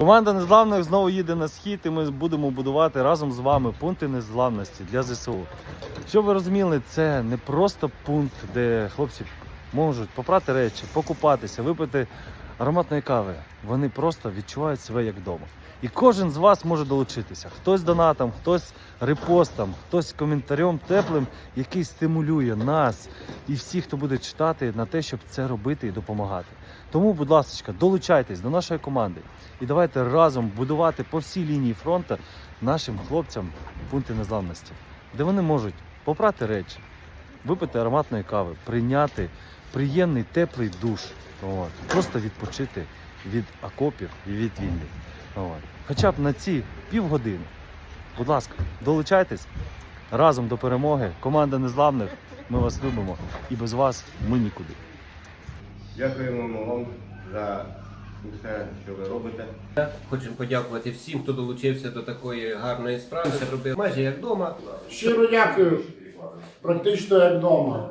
Команда незламних знову їде на схід, і ми будемо будувати разом з вами пункти незламності для ЗСУ. Щоб ви розуміли, це не просто пункт, де хлопці можуть попрати речі, покупатися, випити ароматної кави. Вони просто відчувають себе як вдома. І кожен з вас може долучитися. Хтось донатом, хтось репостом, хтось коментарем теплим, який стимулює нас і всіх, хто буде читати, на те, щоб це робити і допомагати. Тому, будь ласка, долучайтесь до нашої команди і давайте разом будувати по всій лінії фронту нашим хлопцям пункти незламності, де вони можуть попрати речі, випити ароматної кави, прийняти приємний теплий душ, от, просто відпочити від окопів і від війни. От. Хоча б на ці півгодини. Будь ласка, долучайтесь разом до перемоги. Команда незламних. Ми вас любимо і без вас ми нікуди. Дякуємо вам за все, що ви робите. Хочемо подякувати всім, хто долучився до такої гарної справи. Це робив майже як вдома. Щиро дякую. Практично як вдома.